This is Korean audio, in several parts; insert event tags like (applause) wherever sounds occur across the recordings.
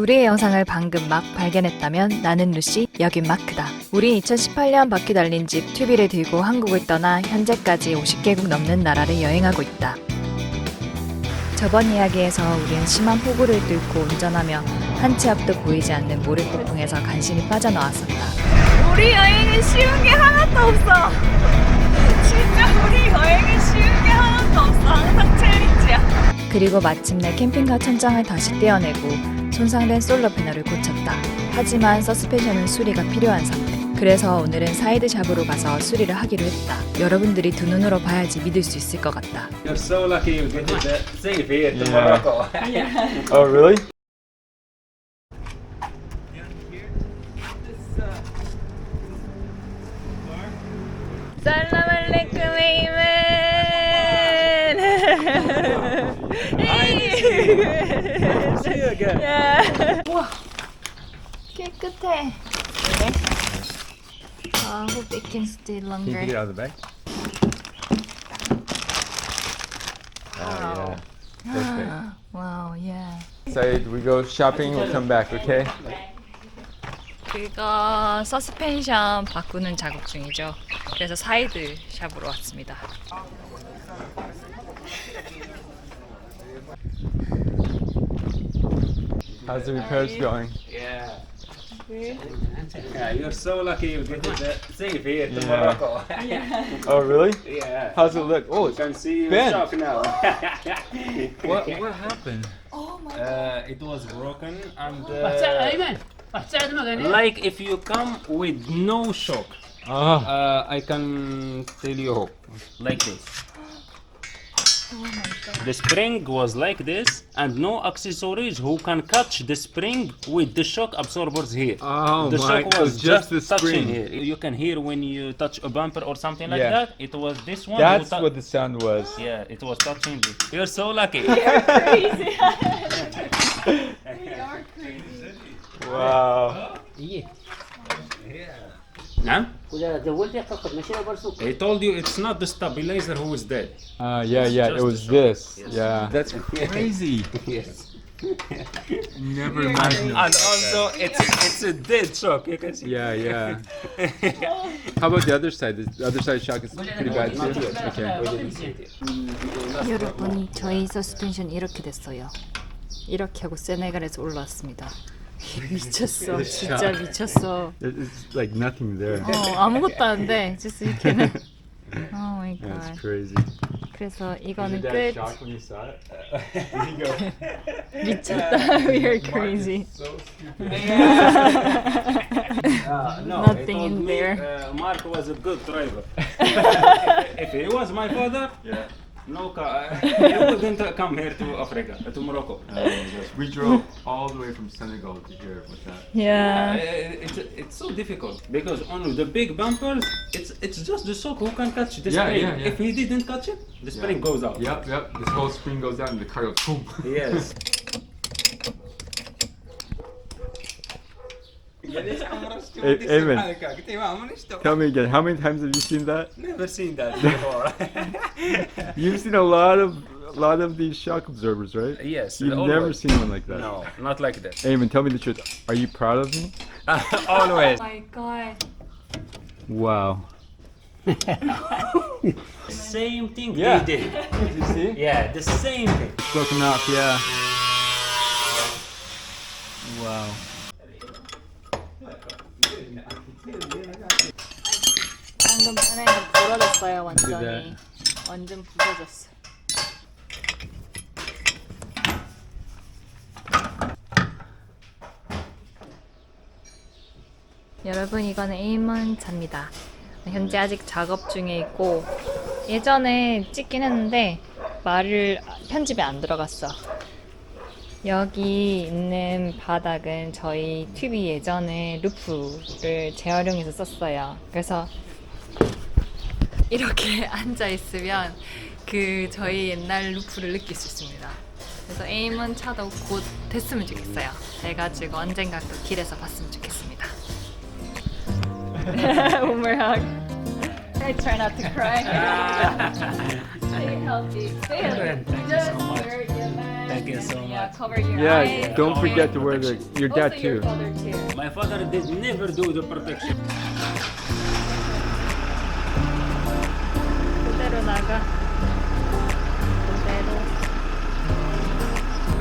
우리의 영상을 방금 막 발견했다면 나는 루시, 여긴 마크다. 우리 2018년 바퀴 달린 집 튜비를 들고 한국을 떠나 현재까지 50개국 넘는 나라를 여행하고 있다. 저번 이야기에서 우린 심한 폭우를 뚫고 운전하며 한치 앞도 보이지 않는 모래폭풍에서 간신히 빠져나왔었다. 우리 여행은 쉬운 게 하나도 없어. 진짜 우리 여행은 쉬운 게 하나도 없어. 항상 챌린지야. 그리고 마침내 캠핑카 천장을 다시 떼어내고 손상된 솔로 패널을 고쳤다. 하지만 서스펜션은 수리가 필요한 상태. 그래서 오늘은 사이드 샵으로 가서 수리를 하기로 했다. 여러분들이 두 눈으로 봐야지 믿을 수 있을 것 같다. You're so lucky you get it safe here to Yeah. Morocco. Oh, really? 살람 알레이쿰 에이멘. See you again. 와 깨끗해. 그래? I hope it can stay Can you longer. take it out of the bag? Oh, yeah. Perfect. Wow, yeah. Said, we go shopping, we'll come back, okay? 그거 서스펜션 바꾸는 작업 중이죠. 그래서 사이드 샵으로 왔습니다. How's the repairs going? Yeah. Yeah, you're so lucky you get it safe here to Yeah. Morocco. Yeah. Oh, really? yeah. How's it look? Oh, You can see your shock now. (laughs) what what happened? Oh my Uh, it was broken and uh, like if you come with no shock, ah. uh, I can tell you like this. The spring was like this and no accessories who can catch the spring with the shock absorbers here. Oh the my, shock was just, just touching here. You can hear when you touch a bumper or something like yeah. that. It was this one. That's what the sound was. Yeah, it was touching this. You're so lucky. (laughs) You're crazy. (laughs) we are crazy. Wow. Yeah. Yeah. I told you it's not the stabilizer who is dead. Uh, yeah, yeah, it was this. Yeah. That's crazy. Yes. Never imagined. and also, it's it's a dead shock. You can see. Yeah, yeah. How about the other side? The other side shock is pretty bad too. Okay. 여러분이 저희 서스펜션 이렇게 됐어요. 이렇게 하고 세네갈에서 올라왔습니다. (laughs) 미쳤어, 진짜 미쳤어. It's like nothing there. 어 아무것도 안 돼. just 이렇게는. Oh my That's god. crazy. 그래서 이거는 Did 끝. that shock when you saw (laughs) it? Did he go? (laughs) 미쳤다. We are crazy. So stupid. Uh, no, Nothing he told in me, there. Uh, Mark was a good driver. if he was my father, Yeah. no car, he wouldn't come here to Africa, to Morocco. We drove all the way from Senegal to here with that. Uh, Yeah. it's, it's so difficult because on the big bumpers, it's it's just the shock who can catch the Yeah, spring. yeah, yeah. If he didn't catch it, the spring Yeah. goes out. Yep, yep. This whole screen goes down and the car goes boom. Yes. (laughs) Hey, Eamon, tell me again, how many times have you seen that? Never seen that (laughs) before. You've seen a lot of a lot of these shock absorbers, right? yes. You've always. never seen one like that. No, not like that. Eamon, tell me the truth. Are you proud of me? (laughs) always. Oh, my god. Wow. (laughs) Same thing Yeah. they did. Did you see? Yeah, the same thing. Broken off, yeah. Wow. 방금 전에 부러졌어요 완전히. 네. 완전 부서졌어. 여러분 이거는 에이먼 차입니다. 현재 아직 작업 중에 있고 예전에 찍긴 했는데 말을 편집에 안 들어갔어. 여기 있는 바닥은 저희 튜비 예전에 루프를 재활용해서 썼어요. 그래서 이렇게 앉아 있으면 그 저희 옛날 루프를 느낄 수 있습니다. 그래서 에임은 차도 곧 됐으면 좋겠어요. 돼가지고 언젠가 또 길에서 봤으면 좋겠습니다. One more hug. I try not to cry. Stay healthy. Stay healthy. Just wear your mask. Thank you so much. cover your Yeah, don't forget to wear the, your dad Also your too. father too. My father did never do the protection. 그대로 나가. 그대로.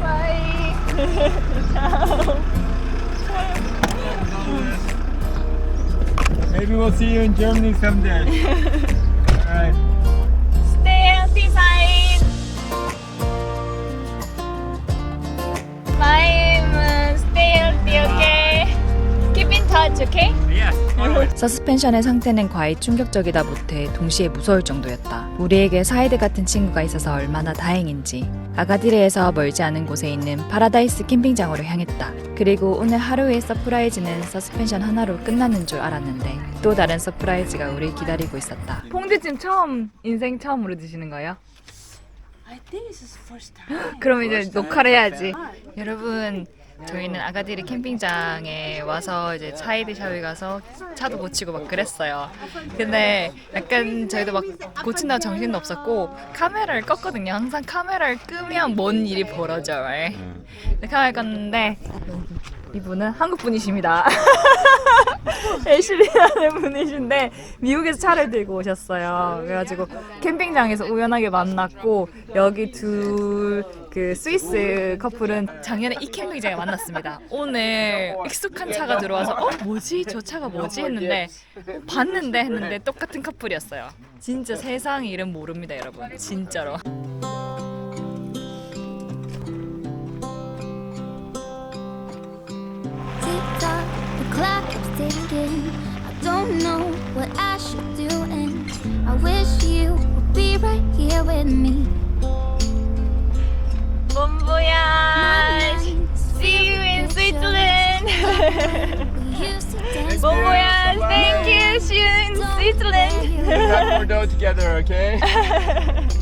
바이. Maybe we'll see you in Germany someday. Alright. Stay healthy, sign. My stay healthy, okay? Keep in touch, okay? 서스펜션의 상태는 과히 충격적이다 못해 동시에 무서울 정도였다. 우리에게 사이드 같은 친구가 있어서 얼마나 다행인지. 아가디르에서 멀지 않은 곳에 있는 파라다이스 캠핑장으로 향했다. 그리고 오늘 하루의 서프라이즈는 서스펜션 하나로 끝나는 줄 알았는데 또 다른 서프라이즈가 우리 기다리고 있었다. 퐁듀찜 처음 인생 처음으로 드시는 거예요? I think this is first time. 그럼 이제 녹화를 해야지. 여러분, 저희는 아가디르 캠핑장에 와서 이제 사이드 샤워에 가서 차도 고치고 막 그랬어요. 근데 약간 저희도 막 고친다고 정신도 없었고 카메라를 껐거든요. 항상 카메라를 끄면 뭔 일이 벌어져. 말. 근데 카메라 껐는데 이분은 한국 분이십니다. (laughs) 애슐리라는 분이신데 미국에서 차를 들고 오셨어요. 그래가지고 캠핑장에서 우연하게 만났고 여기 둘 그 스위스 커플은 작년에 이 캠핑장에 만났습니다. 오늘 익숙한 차가 들어와서 어 뭐지 저 차가 뭐지 했는데 어, 봤는데 했는데 똑같은 커플이었어요. 진짜 세상 일은 모릅니다, 여러분. 진짜로. clock is ticking. I don't know what I should do, and I wish you would be right here with me. 봄보야, see you in Switzerland. We used to dance. 봄보야, thank you, see you in Switzerland. Have more dough together, okay? (laughs)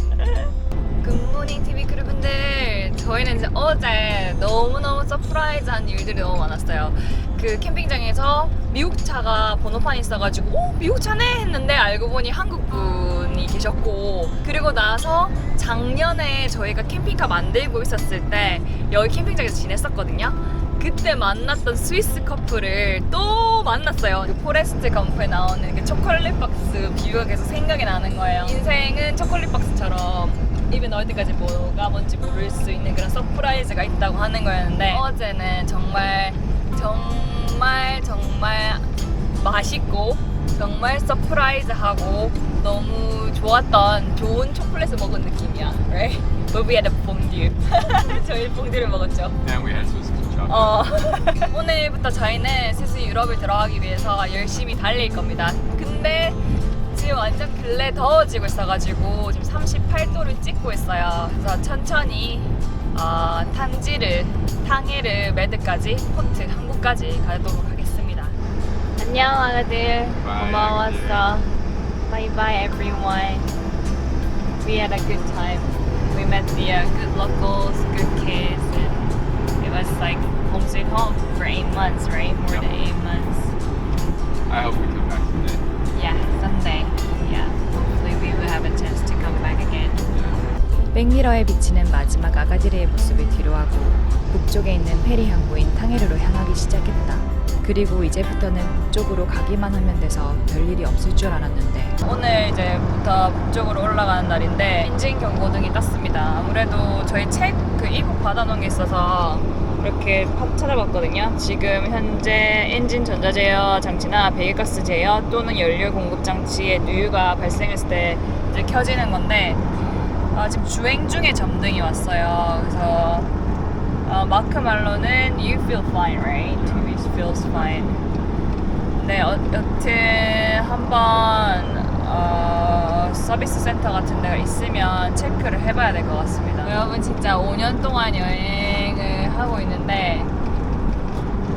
굿모닝 TV 크루분들 저희는 이제 어제 너무너무 서프라이즈한 일들이 너무 많았어요 그 캠핑장에서 미국 차가 번호판이 있어가지고 오 미국 차네 했는데 알고 보니 한국 분이 계셨고 그리고 나서 작년에 저희가 캠핑카 만들고 있었을 때 여기 캠핑장에서 지냈었거든요 그때 만났던 스위스 커플을 또 만났어요. 그 포레스트 검프에 나오는 그 초콜릿 박스 뷰가 계속 생각이 나는 거예요. 인생은 초콜릿 박스처럼 입에 넣을 때까지 뭐가 뭔지 모를 수 있는 그런 서프라이즈가 있다고 하는 거였는데 어제는 정말 정말 정말 맛있고 정말 서프라이즈하고 너무 좋았던 좋은 초콜릿을 먹은 느낌이야. Right? But we had a fondue. (laughs) 저희 퐁듀를 먹었죠. And we had Swiss chocolate. 어, (laughs) 오늘부터 저희는 슬슬 유럽을 들어가기 위해서 열심히 달릴 겁니다. 근데 지금 완전 근래 더워지고 있어가지고 지금 38도를 찍고 있어요. 그래서 천천히 어, 탄지르, 탕헤르, 매드까지, 포트, 한 국까지 가도록 하겠습니다. 안녕 아가들. Bye, 고마웠어. Bye bye everyone. We had a good time. We met the uh, good locals, good kids, and it was like home sweet home for eight months, right? More than eight months. I hope we come back someday. Yeah, someday. Yeah, hopefully we will have a chance 백미러에 비치는 마지막 아가디르의 모습을 뒤로하고 북쪽에 있는 페리 항구인 탕헤르로 향하기 시작했다. 그리고 이제부터는 북쪽으로 가기만 하면 돼서 별일이 없을 줄 알았는데 오늘 이제부터 북쪽으로 올라가는 날인데 엔진 경고등이 떴습니다. 아무래도 저희 책 그 이북 받아놓은 게 있어서 이렇게 팍 찾아봤거든요. 지금 현재 엔진 전자 제어 장치나 배기가스 제어 또는 연료 공급 장치에 누유가 발생했을 때 이제 켜지는 건데 아, 지금 주행 중에 점등이 왔어요. 그래서 어, 마크 말로는 you feel fine, right? Weeks feels fine. 네, 어, 여튼 한번 어, 서비스 센터 같은 데가 있으면 체크를 해봐야 될 것 같습니다. 여러분 진짜 5년 동안 여행을 하고 있는데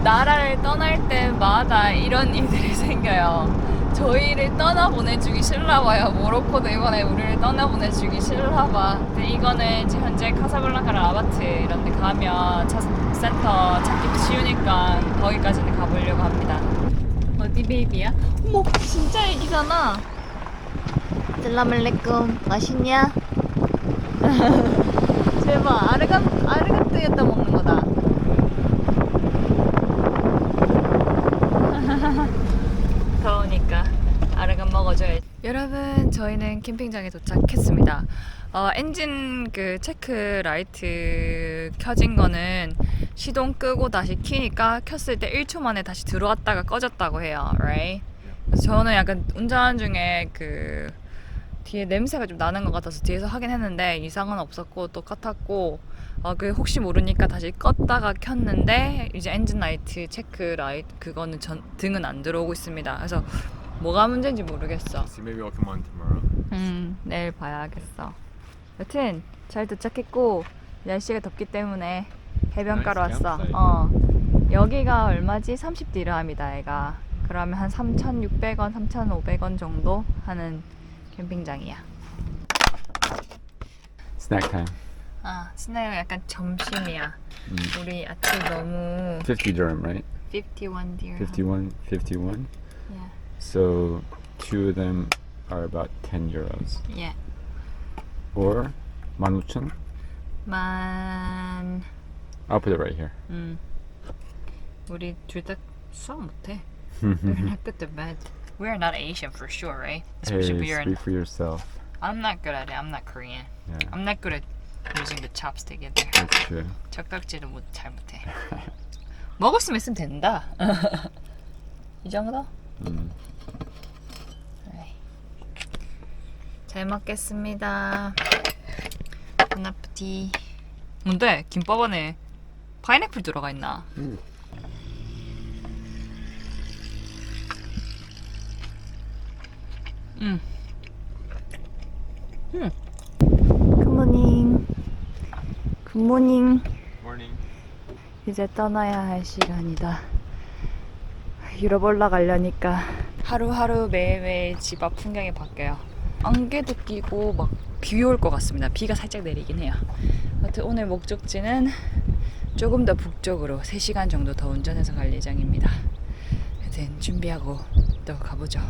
나라를 떠날 때마다 이런 (laughs) 일들이 생겨요. 저희를 떠나보내주기 싫나봐요. 모로코도 이번에 우리를 떠나보내주기 싫나봐. 근데 이거는 현재 카사블랑카랑 아바트 이런 데 가면 차 센터 찾기 쉬우니까 거기까지는 가보려고 합니다. 어디 베이비야? 어머 진짜 애기잖아. 살라말레쿰 맛있냐? (laughs) 제발 아르간 아르간 엉덩이에다 먹는 거다. 더우니까 아르간 먹어줘야지. 여러분, 저희는 캠핑장에 도착했습니다. 어, 엔진 그 체크 라이트 켜진 거는 시동 끄고 다시 키니까 켰을 때 1초 만에 다시 들어왔다가 꺼졌다고 해요. Right? 저는 약간 운전 중에 그 뒤에 냄새가 좀 나는 것 같아서 뒤에서 확인했는데 이상은 없었고 똑같았고 어, 그 혹시 모르니까 다시 껐다가 켰는데 이제 엔진 라이트 체크 라이트 그거는 전, 등은 안 들어오고 있습니다. 그래서 뭐가 문제인지 모르겠어. So maybe I'll come on tomorrow. 음, 내일 봐야겠어. 여튼 잘 도착했고 날씨가 덥기 때문에 해변가로 Nice 왔어. campsite. 어. 여기가 얼마지? 30 디르함이다, 얘가. 그러면 한 3,600원, 3,500원 정도 하는 캠핑장이야. Snack time. 아, 스네어 약간 점심이야. 음. 우리 아침 너무 50 dirham, right? 51 디르함. 51, 51. Yeah. So two of them are about 10 euros. Yeah. Or 15,000. 만 I'll put it right here. 음. 우리 둘 다 수학 못해. (laughs) We're not good at math. We're not Asian for sure, right? hey, Especially we're in speak for yourself. I'm not good at it. I'm not Korean. Yeah, I'm not good at using the chopstick either. that's true. 젓가락질을 못, 잘 못해. 먹을 수만 있으면 된다. (laughs) 이 정도? 음. 잘 먹겠습니다. 보나프티. 뭔데? 김밥 안에 파인애플 들어가 있나? 음. 음. 굿모닝. 굿모닝. Morning. 이제 떠나야 할 시간이다. 유럽 올라가려니까 하루하루 매일매일 집 앞 풍경이 바뀌어요. 안개도 끼고 막 비 올 것 같습니다. 비가 살짝 내리긴 해요. 하여튼 오늘 목적지는 조금 더 북쪽으로 3시간 정도 더 운전해서 갈 예정입니다. 하여튼 준비하고 또 가보죠.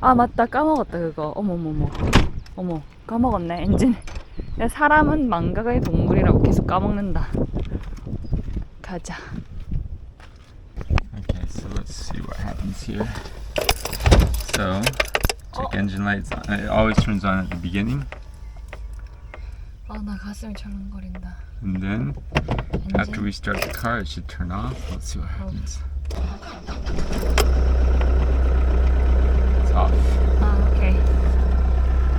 아 맞다 까먹었다 그거 어머머머 어머 까먹었네 엔진 야, 사람은 망각의 동물이라고 계속 까먹는다 가자 let's see what happens here. So, check engine lights. On. It always turns on at the beginning, 아 나 가슴이 철렁거린다 and then after 엔진 we start the car, it should turn off. Let's see what happens. It's off. 아 오케이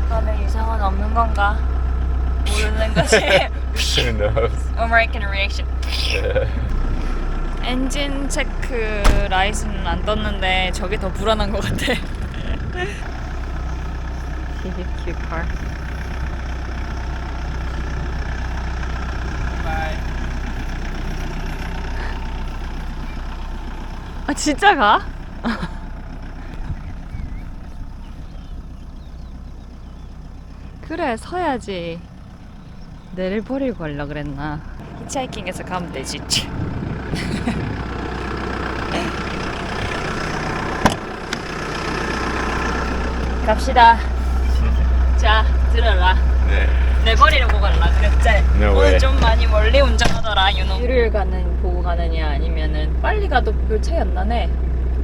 그러면 이상은 없는 건가? 모르는 거지 Who knows? American reaction 엔진 체크 라이트는 안 떴는데 저게 더 불안한 것 같아. BBQ car 아 진짜 가? 그래 서야지. 내를 버리고 가려 그랬나? 히치하이킹해서 가면 되지 갑시다 자 들어라 네. 내 버리려고 갈라 그랬지 No 오늘 way. 좀 많이 멀리 운전하더라 유노 일요일 가는 보고 가느냐 아니면은 빨리 가도 별 차이 안 나네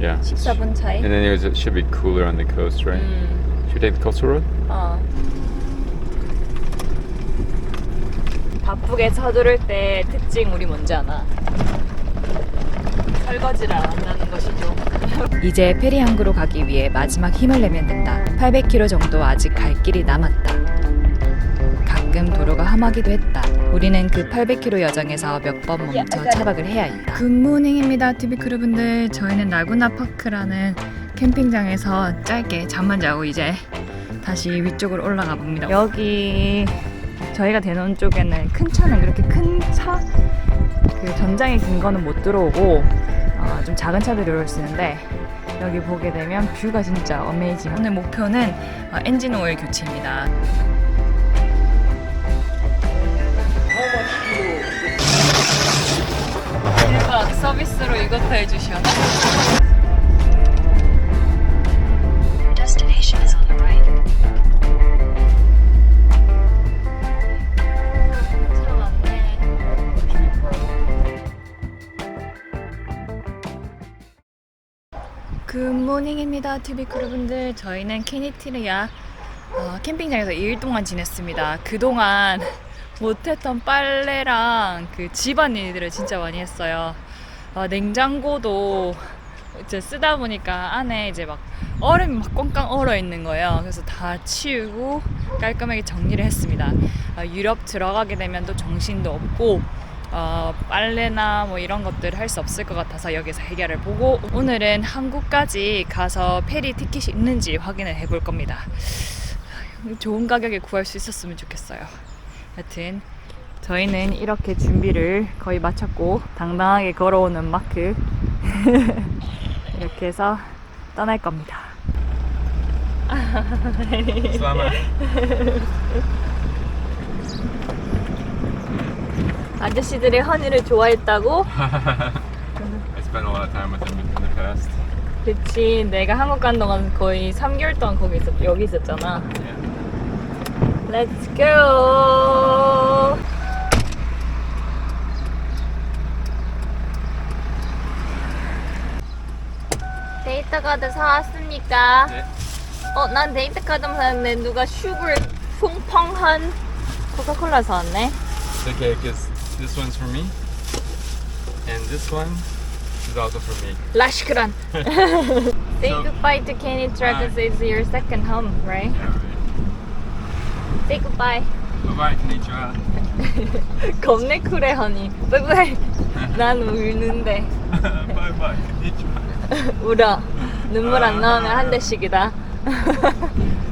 Yeah. 14분 차이 And then it, was, it should be cooler on the coast, right? 음, Should we take the coastal road? 어. 바쁘게 서두를 때 특징 우리 뭔지 아나? 설거지를 안 한다는 것이죠. 이제 페리항구로 가기 위해 마지막 힘을 내면 된다. 800km 정도 아직 갈 길이 남았다. 가끔 도로가 험하기도 했다. 우리는 그 800km 여정에서 몇 번 멈춰 차박을 해야 했다. 굿모닝입니다, TV 크루분들. 저희는 나구나 파크라는 캠핑장에서 짧게 잠만 자고 이제 다시 위쪽으로 올라가 봅니다. 여기 저희가 대놓은 쪽에는 큰 차는 그렇게 큰 차, 그 전장에 긴 거는 못 들어오고 어, 좀 작은 차들이 올수 있는데 여기 보게 되면 뷰가 진짜 어메이징. 오늘 목표는 어, 엔진 오일 교체입니다. 대박 서비스로 이것도 해주셔. 굿모닝입니다, 튜비 크루분들. 저희는 케니티리아 어, 캠핑장에서 2일 동안 지냈습니다. 그동안 (laughs) 못했던 빨래랑 그 집안일들을 진짜 많이 했어요. 어, 냉장고도 이제 쓰다 보니까 안에 이제 막 얼음이 막 꽝꽝 얼어 있는 거예요. 그래서 다 치우고 깔끔하게 정리를 했습니다. 어, 유럽 들어가게 되면 또 정신도 없고 어, 빨래나 뭐 이런 것들 할 수 없을 것 같아서 여기서 해결을 보고 오늘은 한국까지 가서 페리 티켓이 있는지 확인을 해볼 겁니다. 좋은 가격에 구할 수 있었으면 좋겠어요. 여튼 저희는 이렇게 준비를 거의 마쳤고 당당하게 걸어오는 마크 (laughs) 이렇게 해서 떠날 겁니다. (laughs) 아저씨들이 허니를 좋아했다고? (laughs) I spent a lot of time with him in the past. 그치 내가 한국 간 동안 거의 3개월 동안 거기 있었 여기 있었잖아. Let's go. 데이터 카드 사왔습니까? 네. 어, 난 데이터 카드만 샀는데 누가 슈거 퐁퐁한 코카콜라 사왔네. It's okay, because this one's for me, and this one is also for me. 라시크란. (laughs) Say So- goodbye to Kenny Truck Bye. because it's your second home, right? Yeah, right. Say goodbye. Bye bye, konnichiwa. (laughs) 겁내 쿨해, 허니. 빠이빠이. 난 울는데. bye bye, konnichiwa. 울어. 눈물 안 나오면 한 대씩이다. (laughs)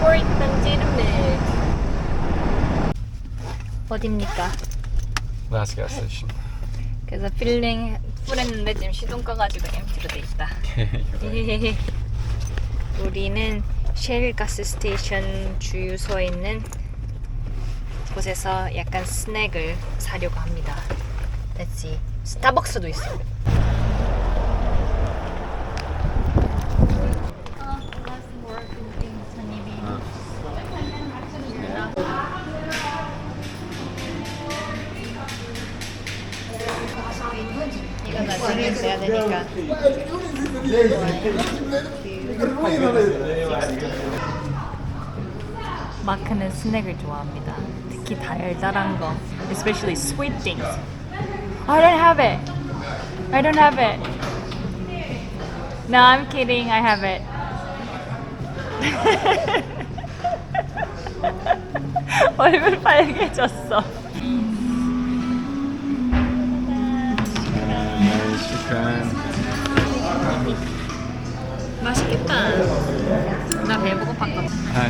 포인 어딥니까? Gas station. 그래서 필링 풀했는데 지금 시동 꺼가지고 엠티로 돼 있다. (laughs) 우리는 쉘 가스 스테이션 주유소에 있는 곳에서 약간 스낵을 사려고 합니다. Let's see. 스타벅스도 있어. 이 마크는 스낵을 좋아합니다. 특히 달달한 거, especially sweet things. I don't have it. I don't have it. No, I'm kidding. I have it. (laughs) 얼굴 빨개졌어. Shukran. 맛있겠다. 나 배고팠거든. Ah.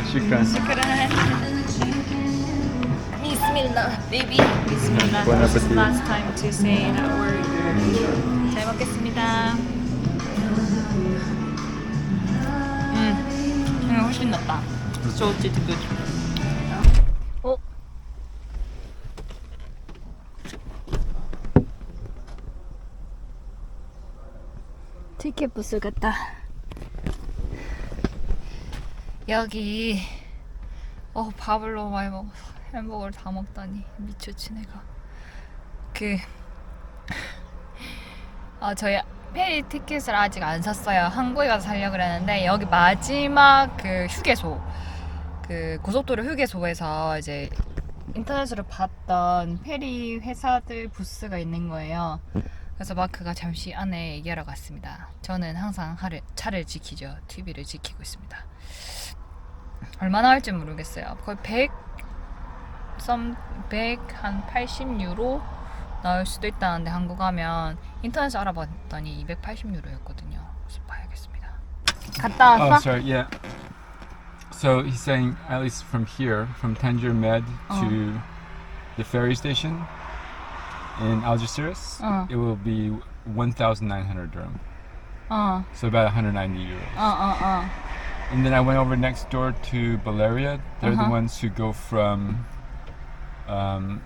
비스밀라, baby. 비스밀라. Bon This is appetit. last time to say that word. 잘 먹겠습니다. 음, 이거 훨씬 낫다. So it's good. 티켓 부스 같다. 여기 어 밥을 너무 많이 먹어서 햄버거를 다 먹다니 미쳤지 내가 그 아, 저희 페리 티켓을 아직 안 샀어요. 한국에 가서 살려고 그랬는데 여기 마지막 그 휴게소 그 고속도로 휴게소에서 이제 인터넷으로 봤던 페리 회사들 부스가 있는 거예요. 그래서 마크가 잠시 안에 얘기하러 갔습니다. 저는 항상 하를, 차를 지키죠. TV를 지키고 있습니다. 얼마나 할지 모르겠어요. 거의 100, 썸, 100 한 80유로 나올 수도 있다는데 한국 가면 인터넷에 알아봤더니 280유로였거든요. 그래서 봐야겠습니다. 갔다 Oh, 왔어? sorry. Yeah. So he's saying, at least from here, from Tangier Med to the ferry station in Algeciras, uh. it will be 1,900 dirham. Uh. So about 190 euros. Uh, uh, uh. And then I went over next door to Baleria. They're -huh. the uh-huh. ones who go from um,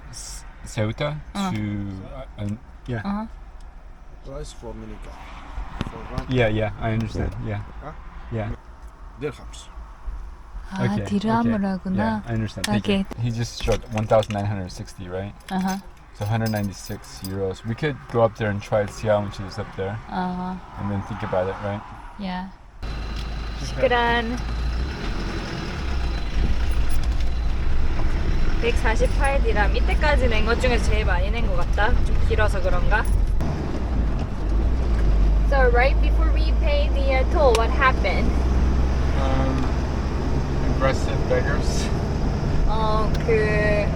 Ceuta uh. to. Uh, an, yeah. -huh. Price for Minica. Yeah, yeah, I understand. Yeah. Yeah. Dirhams. Ah, okay, okay. Yeah, I understand. Thank okay. You. He just showed 1,960, right? Uh huh. It's 196 euros. We could go up there and try to see how much it is up there, 아, and then think about it, right? 야. 시크란 148디람 이때까지 낸 것 중에서 제일 많이 낸 것 같다 좀 길어서 그런가? So right before we pay the uh, toll, what happened? Um, aggressive beggars. 어, 그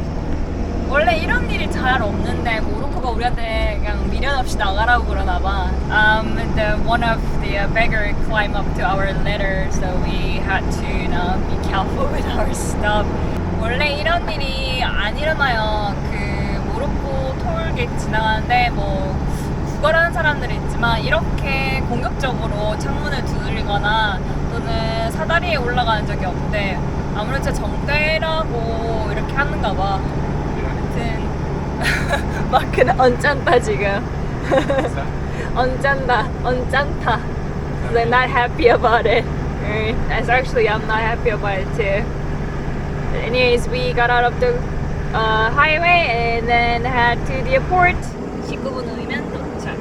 원래 이런 일이 잘 없는데 모로코가 우리한테 그냥 미련 없이 나가라고 그러나 봐. Um, the one of the uh, beggar climbed up to our litter, so we had to you know, be careful (laughs) with our stuff. 원래 이런 일이 안 일어나요. 그 모로코 톨게이트 지나가는데 뭐 구걸하는 사람들이 있지만 이렇게 공격적으로 창문을 두들리거나 또는 사다리에 올라가는 적이 없대. 아무래도 정대라고 이렇게 하는가 봐. 마크는 언짢다 지금. 언짢다, 언짢다. They're not happy about it. Alright, That's actually I'm not happy about it too. But anyways, we got out of the uh, highway and then head to the airport. 19분 후이면 도착.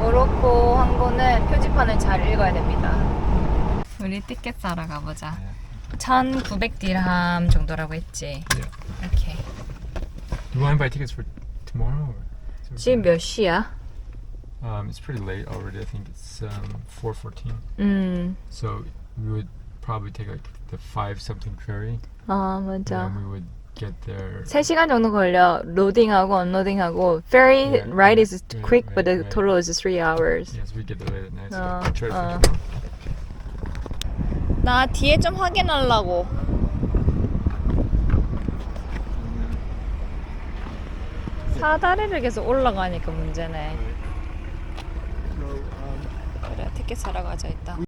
모로코 항공은 표지판을 잘 읽어야 됩니다. 우리 티켓 사러 가보자. 1,900 디람 정도라고 했지. Yeah. 오케이. Do you want to buy tickets for tomorrow? Or? 지금 몇 시야? Um, it's pretty late already. I think it's um, 4:14. 음, So we would probably take like the five something ferry, 아 and 맞아. then we would get there. 3시간 정도 걸려. 로딩하고 언로딩하고. Ferry Yeah, ride is yeah, quick, right, but the right. total is 3 hours. Yes, we get there late at night. So Uh, we'll try to uh. figure it out. 나 뒤에 좀 확인하려고. 사다리를 계속 올라가니까 문제네. 그래, 티켓 사러 가자 일단.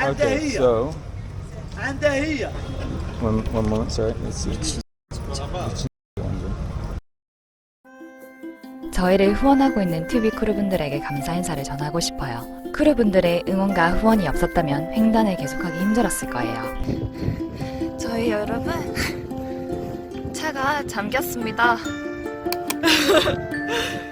Okay, so. One, one moment, sorry. Let's see. 저희를 후원하고 있는 튜비 크루분들에게 감사 인사를 전하고 싶어요. 크루분들의 응원과 후원이 없었다면 횡단을 계속하기 힘들었을 거예요. 저희 여러분 잠겼습니다. (laughs)